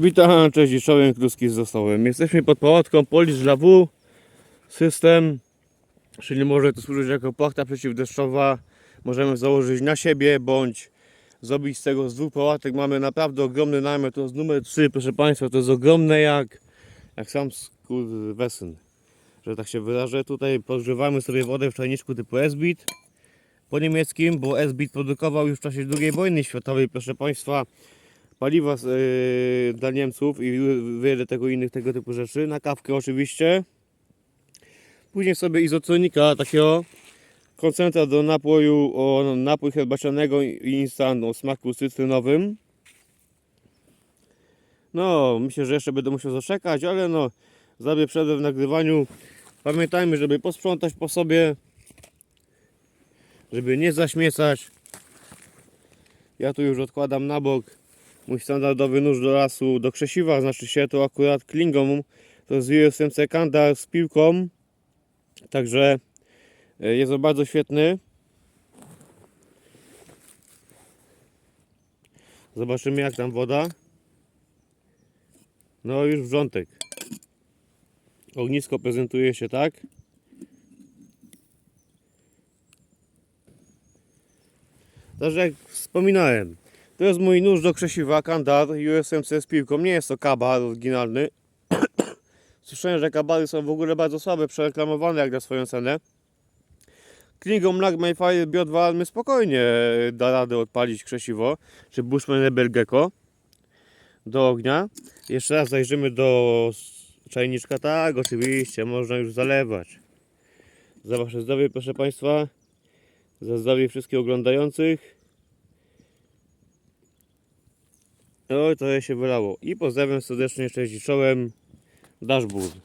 Witam, cześć i czołem, kluski z zastołem. Jesteśmy pod pałatką Polish dla W system, czyli może to służyć jako płachta przeciwdeszczowa. Możemy założyć na siebie, bądź zrobić z tego z dwóch pałatek. Mamy naprawdę ogromny namiot, to jest numer 3, proszę Państwa, to jest ogromne jak, jak sam wesyn, że tak się wyrażę. Tutaj podgrzewamy sobie wodę w czajniczku typu S-Bit po niemieckim, bo S-Bit produkował już w czasie II wojny światowej, proszę Państwa, paliwa yy, dla Niemców i wiele tego innych tego typu rzeczy. Na kawkę oczywiście. Później sobie izotonika takiego koncentrat do napoju o napój herbacianego i instant o smaku cytrynowym. No, myślę, że jeszcze będę musiał zaczekać, ale no, zrobię przerwę w nagrywaniu. Pamiętajmy, żeby posprzątać po sobie, żeby nie zaśmiecać. Ja tu już odkładam na bok mój standardowy nóż do lasu, do krzesiwa, znaczy się to akurat klingą, to jest USMC Kandar z piłką, także e, jest on bardzo świetny. Zobaczymy jak tam woda. No już wrzątek. Ognisko prezentuje się tak. Także jak wspominałem, to jest mój nóż do krzesiwa Kandar USMC z piłką. Nie jest to kabar oryginalny. Słyszałem, że kabary są w ogóle bardzo słabe, przereklamowane jak na swoją cenę. Klingą Magmafire Bio 2 my spokojnie da radę odpalić krzesiwo, czy Bushman Rebel Gecko do ognia. Jeszcze raz zajrzymy do czajniczka. Tak, oczywiście, można już zalewać. Za Wasze zdrowie, proszę Państwa. Za zdrowie wszystkich oglądających. Oj, to się wylało. I pozdrawiam serdecznie, cześć i czołem. Dashboard.